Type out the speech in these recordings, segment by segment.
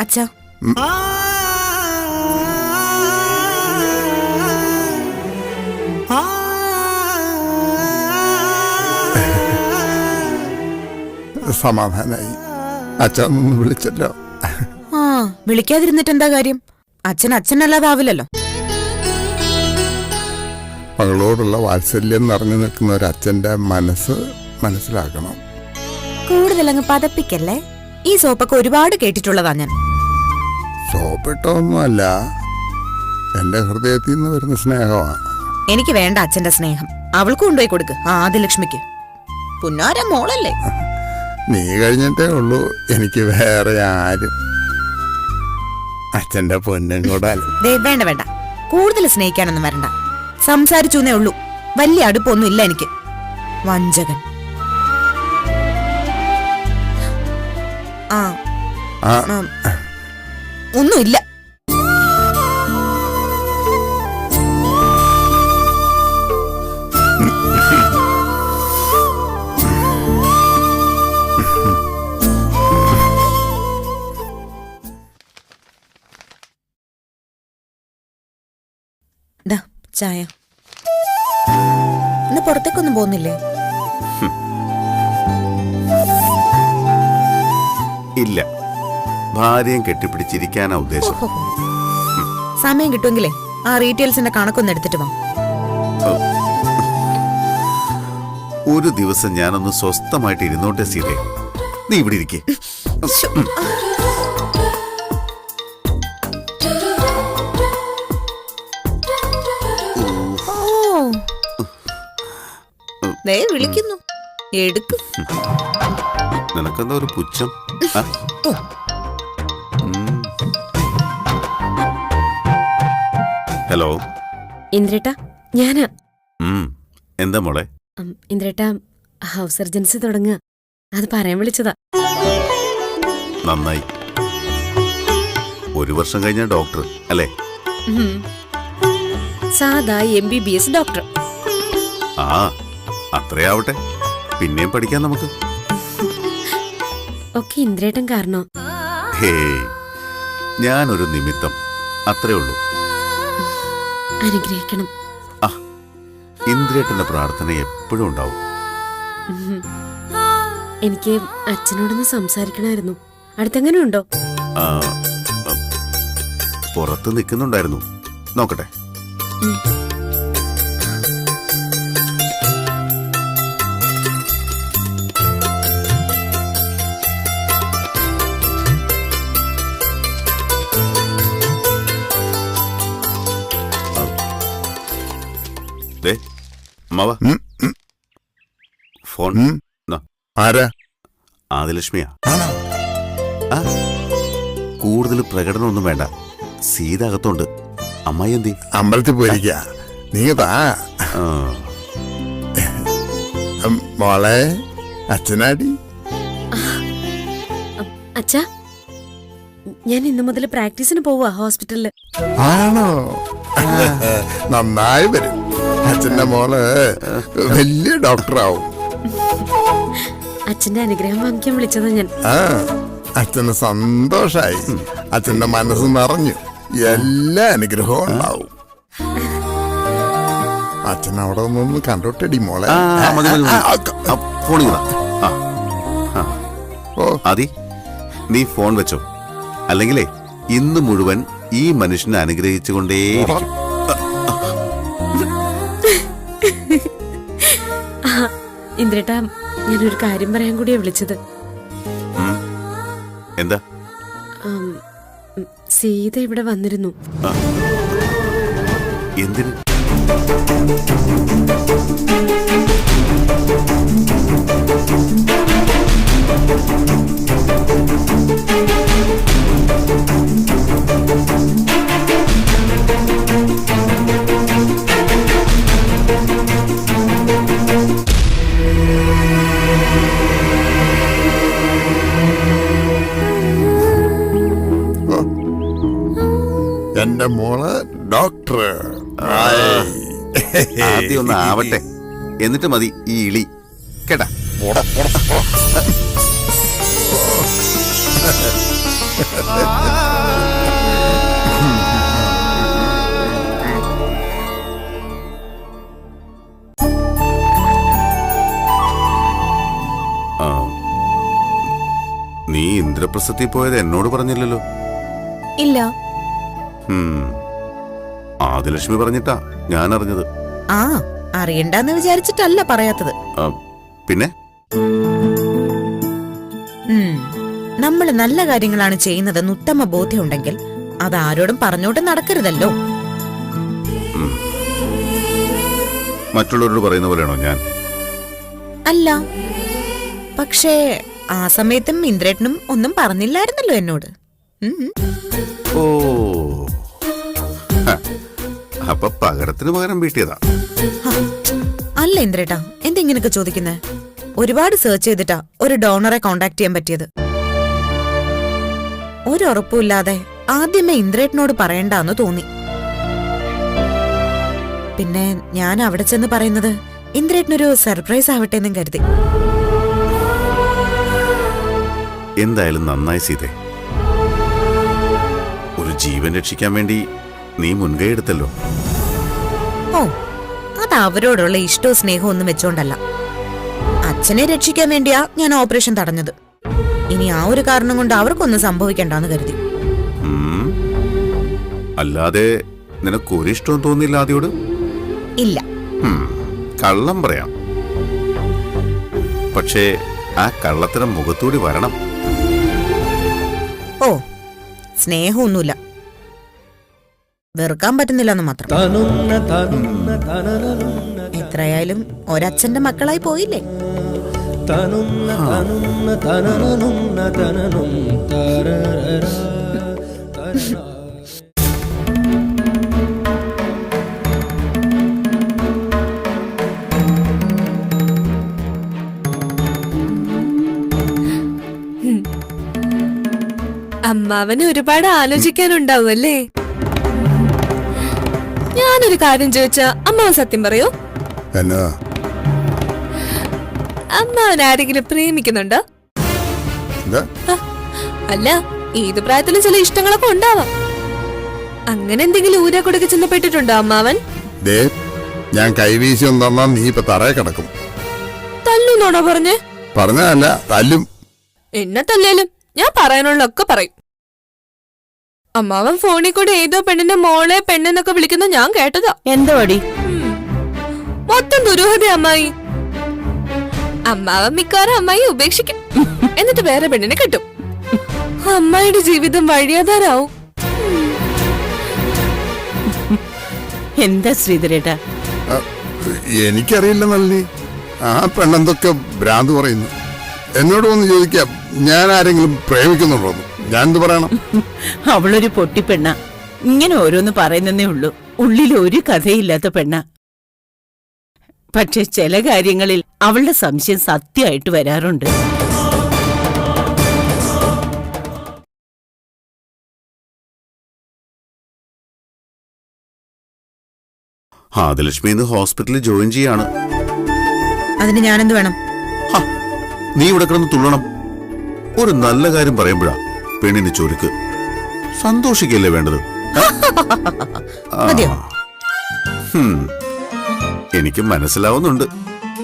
അച്ഛാ. സമാധാനായി. അച്ഛൻ വിളിച്ചല്ലോ. ആ വിളിക്കാതിരുന്നിട്ട് എന്താ കാര്യം? അച്ഛൻ അച്ഛനല്ലാതാവില്ലല്ലോ. മകളോടുള്ള വാത്സല്യം നിറഞ്ഞു നിൽക്കുന്ന ഒരു അച്ഛന്റെ മനസ്സ് മനസ്സിലാക്കണം കൂടുതലങ്ങ് പതപ്പിക്കല്ലേ? ഈ സോപ്പൊക്കെ ഒരുപാട് കേട്ടിട്ടുള്ളതാ ഞാൻ. സോപ്പിട്ടൊന്നുമല്ല. എന്റെ ഹൃദയത്തിൽ നിന്ന് വരുന്ന സ്നേഹമാണ്. എനിക്ക് വേണ്ട അച്ഛന്റെ സ്നേഹം. അവൾക്ക് കൊണ്ടുപോയി കൊടുക്ക് ആദിലക്ഷ്മിക്ക്. പുന്നാര മോളല്ലേ? നീ കഴിഞ്ഞിട്ടേ ഉള്ളൂ എനിക്ക് വേറെ ആരും. അച്ഛന്റെ പൊന്നും കൂടാലും ദേ വേണ്ട വേണ്ട. കൂടുതൽ സ്നേഹിക്കാനൊന്നും വരണ്ട. സംസാരിച്ചു എന്നേ ഉള്ളൂ. വലിയ അടുപ്പൊന്നും ഇല്ല എനിക്ക്. വഞ്ചകൻ. ഒന്നുമില്ല. ദാ, ചായ. ഇന്ന് പുറത്തേക്കൊന്നും പോകുന്നില്ലേ? ഇല്ല. ഭാര്യയും കെട്ടിപ്പിടിച്ചിരിക്കാനാ ഉദ്ദേശം. സമയം കിട്ടുമെങ്കിലേ ആ റീറ്റെയിൽസിന്റെ കണക്കൊന്ന് എടുത്തിട്ട് വാ. ഒരു ദിവസം ഞാനൊന്ന് സ്വസ്ഥമായിട്ട് ഇരുന്നോട്ടെ സീതേ. നീ ഇവിടെ ഇരിക്കേ. ദേ വിളിക്കുന്നു. എടുക്കും. നിനക്കെന്താ ഒരു പുച്ഛം? ഹലോ ഇന്ദ്രേട്ട ഞാനാ. എന്താ മോളെ? ഇന്ദ്രേട്ട ഹൗസ് സർജൻസി തുടങ്ങുക. അത് പറയാൻ വിളിച്ചതാ. നന്നായി. ഒരു വർഷം കഴിഞ്ഞ ഡോക്ടർ അല്ലേ. സാധാ M B B S doctor. ആ അത്രയാവട്ടെ. പിന്നെയും പഠിക്കാം നമുക്ക്. ഒക്കെ ഇന്ദ്രേട്ടൻ കാരണോ? ഹേ ഞാനൊരു നിമിത്തം. അത്രേ ഉള്ളൂ. അനുഗ്രഹിക്കണം. ആ ഇന്ദ്രിയേട്ടന്റെ പ്രാർത്ഥന എപ്പോഴും ഉണ്ടാവും. എനിക്ക് അച്ഛനോടൊന്ന് സംസാരിക്കണമായിരുന്നു. അടുത്തെങ്ങനെ ഉണ്ടോ പുറത്ത് നിൽക്കുന്നുണ്ടായിരുന്നു. നോക്കട്ടെ. അമ്മാവ? ഫോൺ. ആരാ? ആദിലക്ഷ്മിയാ ആ. കൂടുതൽ പ്രകടനമൊന്നും വേണ്ട. സീത അകത്തുണ്ട് അമ്മായി എന്തി? അമ്പലത്തിൽ പോയിരിക്ക. നീ താ മോളെ അച്ഛനാടി? അച്ഛാ ഞാൻ ഇന്നു മുതൽ പ്രാക്ടീസിന് പോവാ ഹോസ്പിറ്റലിൽ. ആണോ? നന്നായി വരും. അച്ഛന്റെ മോൾ വലിയ ഡോക്ടറാവും. അച്ഛന്റെ അനുഗ്രഹം വാങ്ങിക്കാൻ വിളിച്ചത് ഞാൻ. അച്ഛന് സന്തോഷായി. അച്ഛന്റെ മനസ്സ് നിറഞ്ഞു. എല്ലാ അനുഗ്രഹവും ഉണ്ടാവും. അച്ഛൻ അവിടെ നിന്ന് കണ്ടോട്ടടി മോളെ. ഓ. നീ ഫോൺ വെച്ചോ. അല്ലെങ്കിലേ ഇന്ന് മുഴുവൻ ഈ മനുഷ്യനെ അനുഗ്രഹിച്ചുകൊണ്ടേയിരിക്കും. ഇന്ദ്രേട്ട ഞാനൊരു കാര്യം പറയാൻ കൂടിയാ വിളിച്ചത്. എന്താ സീത ഇവിടെ വന്നിരുന്നു. എന്തിന് എന്റെ മോൾ ഡോക്ടർ ആദ്യം ഒന്ന് ആവട്ടെ. എന്നിട്ട് മതി ഈ ഇളി. കേട്ടാ? നീ ഇന്ദ്രപ്രസ്ഥത്തിൽ പോയത് എന്നോട് പറഞ്ഞില്ലല്ലോ. ഇല്ല. ആദിലക്ഷ്മി പറഞ്ഞിട്ടാ ഞാൻ അറിഞ്ഞത് ആ അറിയണ്ടെന്ന് വിചാരിച്ചിട്ടല്ല പറയാത്തത്. പിന്നെ. നമ്മൾ നല്ല കാര്യങ്ങളാണ് ചെയ്യുന്നതെന്ന് ഉത്തമ ബോധ്യമുണ്ടെങ്കിൽ അത് ആരോടും പറഞ്ഞോട്ട് നടക്കരുതല്ലോ. മറ്റുള്ളവരോട് പറയുന്ന പോലെയാണോ ഞാൻ? അല്ല പക്ഷേ ആ സമയത്തും ഇന്ദ്രേട്ടനും ഒന്നും പറഞ്ഞില്ലായിരുന്നല്ലോ എന്നോട്. ഓ. അപ്പൊ പകരത്തിന് പകരം വീട്ടിയതാ. അല്ല ഇന്ദ്രേട്ടാ എന്തെങ്ങനെയൊക്കെ ചോദിക്കുന്നേ? ഒരുപാട് സെർച്ച് ചെയ്തിട്ടാ ഒരു ഡോണറെ കോണ്ടാക്ട് ചെയ്യാൻ പറ്റിയത്. ഒരു ഉറപ്പുമില്ലാതെ ആദ്യമേ ഇന്ദ്രേട്ടനോട് പറയണ്ടെന്ന് തോന്നി. പിന്നെ ഞാൻ അവിടെ ചെന്ന് പറയുന്നത് ഇന്ദ്രേട്ടനൊരു സർപ്രൈസ് ആവട്ടെ എന്നും കരുതി. എന്തായാലും നന്നായി സീതേ. ഒരു ജീവൻ രക്ഷിക്കാൻ വേണ്ടി നീ മുൻകൈ എടുത്തല്ലോ. ഓ അത് അവരോടുള്ള ഇഷ്ടവും സ്നേഹവും ഒന്നും വെച്ചോണ്ടല്ല. അച്ഛനെ രക്ഷിക്കാൻ വേണ്ടിയാ ഞാൻ ഓപ്പറേഷൻ തടഞ്ഞത്. ഇനി ആ ഒരു കാരണം കൊണ്ട് അവർക്കൊന്നും സംഭവിക്കണ്ടെന്ന് കരുതി. അല്ലാതെ നിനക്ക് ഒരു ഇഷ്ടവും തോന്നിയില്ല ആദ്യോട്? ഇല്ല. കള്ളം പറയാം. പക്ഷേ ആ കള്ളത്തരം മുഖത്തൂടി വരണം. ഓ സ്നേഹമൊന്നുമില്ല. വെറുക്കാൻ പറ്റുന്നില്ലെന്ന് മാത്രം. എത്രയായാലും ഒരച്ഛന്റെ മക്കളായി പോയില്ലേ? തനുന്ന തനുന്ന തനനനുന്ന തനനും തരരര തരന അമ്മാവന് ഒരുപാട് ആലോചിക്കാനുണ്ടാവും അല്ലേ? ഞാനൊരു കാര്യം ചോദിച്ചാ അമ്മാവൻ സത്യം പറയൂ? എന്നാ? അമ്മാവൻ ആരെങ്കിലും പ്രേമിക്കുന്നുണ്ടോ? എന്താ? അല്ല ഏത് പ്രായത്തിലും ചില ഇഷ്ടങ്ങളൊക്കെ ഉണ്ടാവാം. അങ്ങനെ എന്തെങ്കിലും ഊരാ കൊടുക്കെ ചെന്നപ്പെട്ടിട്ടുണ്ടോ അമ്മാവൻ? ദേ ഞാൻ കൈവീശി ഒന്ന് തന്നാ നീ ഇപ്പൊ തറയെ കിടക്കും. തല്ലുന്നോടോ പറഞ്ഞേ? പറഞ്ഞതല്ല തല്ലും. എന്നെ തല്ലേലും ഞാൻ പറയാനുള്ളൊക്കെ പറയും. അമ്മാവൻ ഫോണിൽ കൂടെ ഏതോ പെണ്ണിന്റെ മോളെ പെണ്ണെന്നൊക്കെ വിളിക്കുന്ന ഞാൻ കേട്ടതാ. എന്തോടി ഉം. മൊത്തം ദുരൂഹത അമ്മായി. അമ്മാവൻ മിക്കവാറും അമ്മായി ഉപേക്ഷിക്കും. എന്നിട്ട് വേറെ പെണ്ണിനെ കിട്ടും. അമ്മായിയുടെ ജീവിതം വഴിയാധാരാവും എന്താ ശ്രീധരേട്ടാ? എനിക്കറിയില്ല നളിനി. ആ പെണ്ണെന്തൊക്കെ ഭ്രാന്ത് പറയുന്നു. എന്നോട് വന്ന് ചോദിക്കാം ഞാൻ ആരെങ്കിലും പ്രേമിക്കുന്നുണ്ടോ ഞാൻ എന്ത് പറയണം? അവളൊരു പൊട്ടിപ്പെണ്ണ ഇങ്ങനെ ഓരോന്ന് പറയുന്നേ ഉള്ളൂ. ഉള്ളിൽ ഒരു കഥയില്ലാത്ത പെണ്ണ. പക്ഷെ ചില കാര്യങ്ങളിൽ അവളുടെ സംശയം സത്യമായിട്ട് വരാറുണ്ട്. ആദിലക്ഷ്മി ഇന്ന് ഹോസ്പിറ്റലിൽ ജോയിൻ ചെയ്യാണ്. അതിന് ഞാനെന്ത് വേണം? നീ ഇവിടെ കിടന്ന് തുള്ളണം. ഒരു നല്ല കാര്യം പറയുമ്പോഴാ പെണ്ണിന് ചൊരുക്ക്. സന്തോഷിക്കല്ലേ വേണ്ടത്? എനിക്ക് മനസ്സിലാവുന്നുണ്ട്.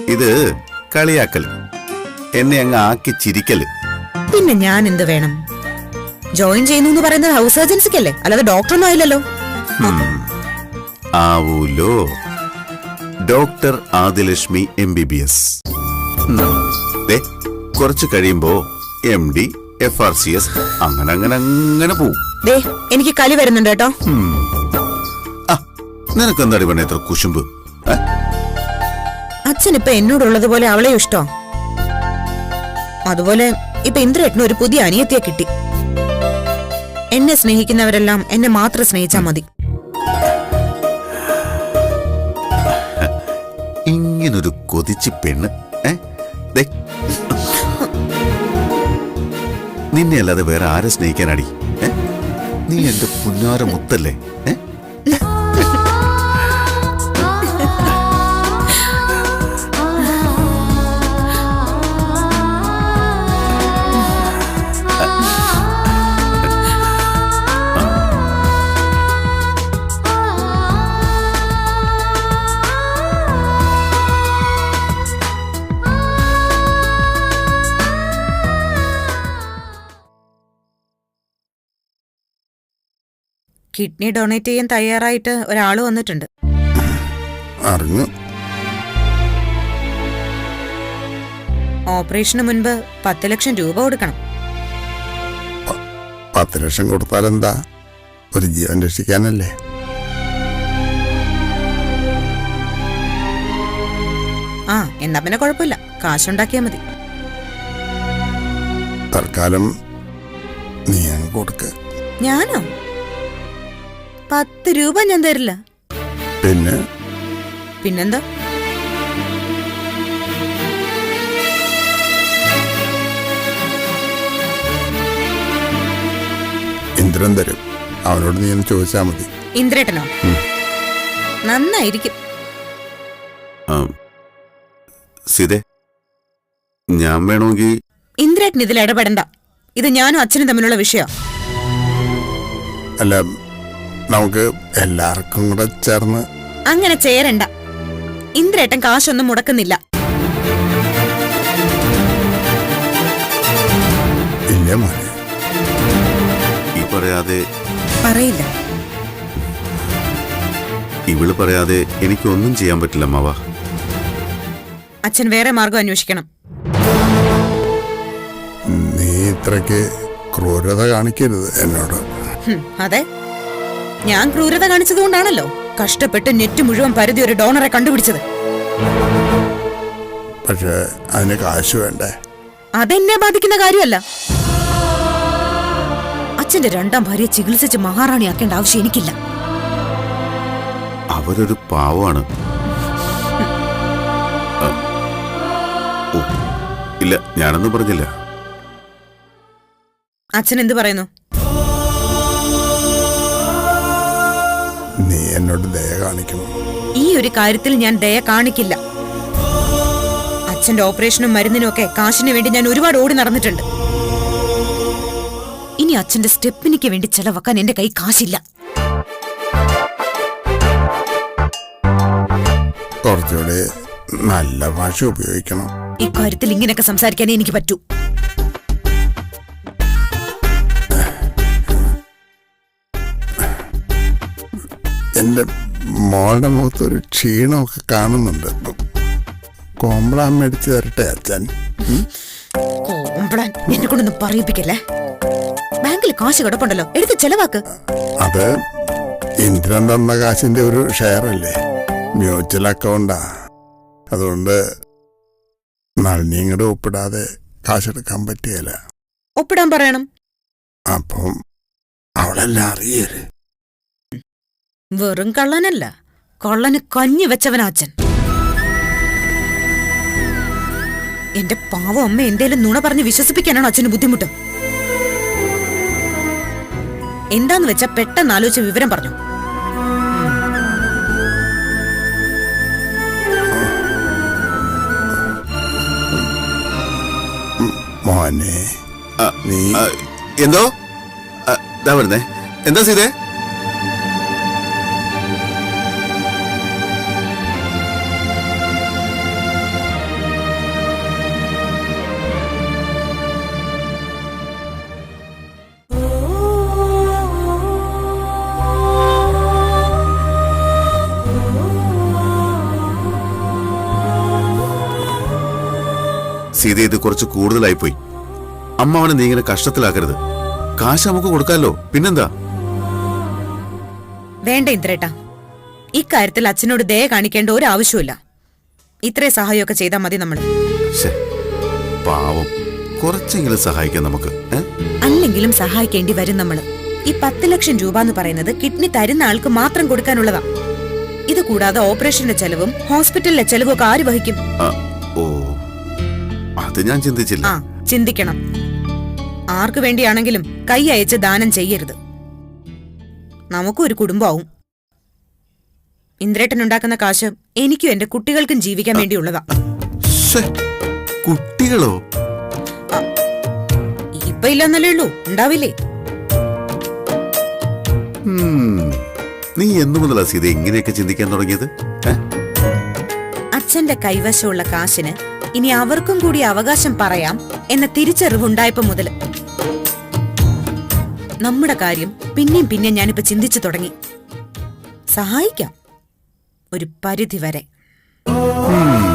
ഇത് കളിയാക്കൽ. എന്നെ അങ്ങ് ആക്കി ചിരിക്കൽ. പിന്നെ ഞാൻ എന്ത് വേണം? ജോയിൻ ചെയ്യുന്നു എന്ന് പറയുന്നത് ഹൗസ് സർജൻസിക്കല്ലേ? അല്ലാതെ ഡോക്ടറൊന്നും ആയില്ലല്ലോ. ആവൂലോ. Doctor Adilakshmi M B B S കുറച്ച് കഴിയുമ്പോ M D F R C S അങ്ങനെ അങ്ങനെ അങ്ങനെ പോവും. ദേ എനിക്ക് കലി വരുന്നുണ്ട് കേട്ടോ. നിനക്ക് എന്താടി എത്ര കുശുമ്പ്? അച്ഛൻ ഇപ്പൊ എന്നോടുള്ളത് പോലെ അവളെ ഇഷ്ടോ? അതുപോലെ ഇപ്പൊ ഇന്ദ്രേട്ടന് ഒരു പുതിയ അനിയത്തിയെ കിട്ടി. എന്നെ സ്നേഹിക്കുന്നവരെല്ലാം എന്നെ മാത്രം സ്നേഹിച്ചാ മതി. ഇങ്ങനൊരു കൊതിച്ച് പെണ്ണ് ഏ. നിന്നെ അല്ലാതെ വേറെ ആരെ സ്നേഹിക്കാനാടി? നീ എന്റെ പുന്നാര മുത്തല്ലേ? കിഡ്നി ഡൊണേറ്റ് ചെയ്യാൻ തയ്യാറായിട്ട് ഒരാൾ വന്നിട്ടുണ്ട്. അറിഞ്ഞു. ഓപ്പറേഷന് മുൻപ് പത്ത് ലക്ഷം രൂപ കൊടുക്കണം. പത്ത് ലക്ഷം കൊടുത്താൽ എന്താ ഒരു ജീവൻ രക്ഷിക്കാനല്ലേ? ആ എന്നാ പിന്നെ കുഴപ്പമില്ല. കാശുണ്ടാക്കിയാ മതി. തൽക്കാലം നീ കൊടുക്ക്. ഞാനോ? പത്ത് രൂപ ഞാൻ തരില്ല. പിന്നെ? പിന്നെന്താ? ഇന്ദ്രൻ തരും. അവനോട് നീ ഒന്ന് ചോദിച്ചാ മതി. ഇന്ദ്രേട്ടനോ? നന്നായിരിക്കും. സീതേ ഞാൻ വേണമെങ്കിൽ ഇന്ദ്രേട്ടൻ ഇതിൽ ഇടപെടണ്ട. ഇത് ഞാനും അച്ഛനും തമ്മിലുള്ള വിഷയം. അല്ല നമുക്ക് എല്ലാവർക്കും കൂടെ ചേർന്ന്. അങ്ങനെ ചേരണ്ട. ഇന്ദ്രേട്ടൻ കാശൊന്നും മുടക്കുന്നില്ല. ഇല്ല മോനെ. ഈ പറയാതെ പറയില്ല. ഇവൾ പറയാതെ എനിക്കൊന്നും ചെയ്യാൻ പറ്റില്ല മാവ. അച്ഛൻ വേറെ മാർഗം അന്വേഷിക്കണം. നീ ഇത്രയ്ക്ക് ക്രൂരത കാണിക്കരുത് എന്നോട്. ഹും, അതെ. ഞാൻ ക്രൂരത കാണിച്ചതുകൊണ്ടാണല്ലോ കഷ്ടപ്പെട്ട് നെറ്റ് മുഴുവൻ പരുതി ഒരു ഡോണറെ കണ്ടുപിടിച്ചത്. പക്ഷേ അതിന് കാശ് വേണ്ടേ? അതെന്നെ ബാധിക്കുന്ന കാര്യമല്ല. അച്ഛന്റെ രണ്ടാം ഭാര്യയെ ചികിത്സിച്ച് മഹാറാണിയാക്കേണ്ട ആവശ്യം എനിക്കില്ല. അവരൊരു പാവമാണ്. ഇല്ല ഞാനൊന്നും പറഞ്ഞില്ല. അച്ഛൻ എന്ത് പറയുന്നു? എന്നോട് ദയ കാണിക്കണം. ഈ ഒരു കാര്യത്തിൽ ഞാൻ ദയ കാണിക്കില്ല. അച്ഛന്റെ ഓപ്പറേഷനും മരുന്നിനും ഒക്കെ കാശിന് വേണ്ടി ഞാൻ ഒരുപാട് ഓടി നടന്നിട്ടുണ്ട്. ഇനി അച്ഛന്റെ സ്റ്റെപ്പിനിക്ക് വേണ്ടി ചെലവാക്കാൻ എന്റെ കൈ കാശില്ല. കുറച്ചുകൂടി നല്ല ഭാഷ ഉപയോഗിക്കണം. ഇക്കാര്യത്തിൽ ഇങ്ങനെയൊക്കെ സംസാരിക്കാനേ എനിക്ക് പറ്റൂ. എന്റെ മോളുടെ മുഖത്ത് ഒരു ക്ഷീണമൊക്കെ കാണുന്നുണ്ട്. കോമ്പളാൻ മേടിച്ച് തരട്ടെ അച്ഛൻ? കോംപ്ലാൻ എന്നെ കൊണ്ടൊന്നും പറയിപ്പിക്കല്ലേ? ബാങ്കിൽ കാശ് കിടപ്പുണ്ടല്ലോ എടുത്ത് ചെലവാക്ക്. അത് ഇന്ദ്രൻ തന്ന കാശിന്റെ ഒരു ഷെയർ അല്ലേ മ്യൂച്വൽ അക്കൗണ്ടാ. അതുകൊണ്ട് നളിനി ഇങ്ങോട്ട് ഒപ്പിടാതെ കാശെടുക്കാൻ പറ്റിയല്ല. ഒപ്പിടാൻ പറയണം. അപ്പം അവളെല്ലാം അറിയരുത്. വെറും കള്ളനല്ല. കള്ളന് കഞ്ഞി വെച്ചവനാ അച്ഛൻ എന്റെ പാവം അമ്മ എന്തേലും നുണ പറഞ്ഞ് വിശ്വസിപ്പിക്കാനാണ് അച്ഛന് ബുദ്ധിമുട്ട്? എന്താന്ന് വെച്ചാ പെട്ടെന്ന് ആലോചിച്ച വിവരം പറഞ്ഞു. മോനെ നീ എന്തോ? വരുന്നേ എന്താ സീതേ? സീത ഇത് കുറച്ച് കൂടുതലായിപ്പോയി. അമ്മാവനെ നീ ഇങ്ങനെ കഷ്ടത്തിലാക്കരുത്. കാശ് നമുക്ക് കൊടുക്കാമല്ലോ പിന്നെന്താ? വേണ്ട ഇന്ദ്രേട്ടാ. ഇക്കാര്യത്തിൽ അച്ഛനോട് ദയ കാണിക്കേണ്ട ഒരു ആവശ്യമില്ല ഇത്രേ സഹായമൊക്കെ ചെയ്താൽ മതി നമ്മൾ പാവം. കുറച്ചെങ്കിലും സഹായിക്കാം നമുക്ക് അല്ലെങ്കിലും സഹായിക്കേണ്ടി വരും നമ്മൾ ഈ പത്ത് ലക്ഷം രൂപ എന്ന് പറയുന്നത് കിഡ്നി തരുന്ന ആൾക്ക് മാത്രം കൊടുക്കാനുള്ളതാ. ഇത് കൂടാതെ ഓപ്പറേഷന്റെ ചെലവും ഹോസ്പിറ്റലിലെ ചെലവും ഒക്കെ ആര് വഹിക്കും? അത് ഞാൻ ചിന്തിച്ചില്ല. ആ ചിന്തിക്കണം. ആർക്കു വേണ്ടിയാണെങ്കിലും കൈ അയച്ച് ദാനം ചെയ്യരുത്. നമുക്കും ഒരു കുടുംബമാവും. ഇന്ദ്രേട്ടൻ ഉണ്ടാക്കുന്ന കാശ് എനിക്കും എന്റെ കുട്ടികൾക്കും ജീവിക്കാൻ വേണ്ടിയുള്ളതാ. ശ്ശെ, കുട്ടികളോ? ഇപ്പൊ ഇല്ലെന്നല്ലേ ഉള്ളൂ ഉണ്ടാവില്ലേ? ഉം, നീ എന്നു മുതലാ സീത ഇങ്ങനെയൊക്കെ ചിന്തിക്കാൻ തുടങ്ങിയത്? ഏ? അച്ഛന്റെ കൈവശമുള്ള കാശിന് ഇനി അവർക്കും കൂടി അവകാശം പറയാം എന്ന തിരിച്ചറിവുണ്ടായപ്പോ മുതൽ നമ്മുടെ കാര്യം പിന്നെയും പിന്നെ ഞാനിപ്പോ ചിന്തിച്ചു തുടങ്ങി. സഹായിക്കാം. ഒരു പരിധി വരെ. ഉം.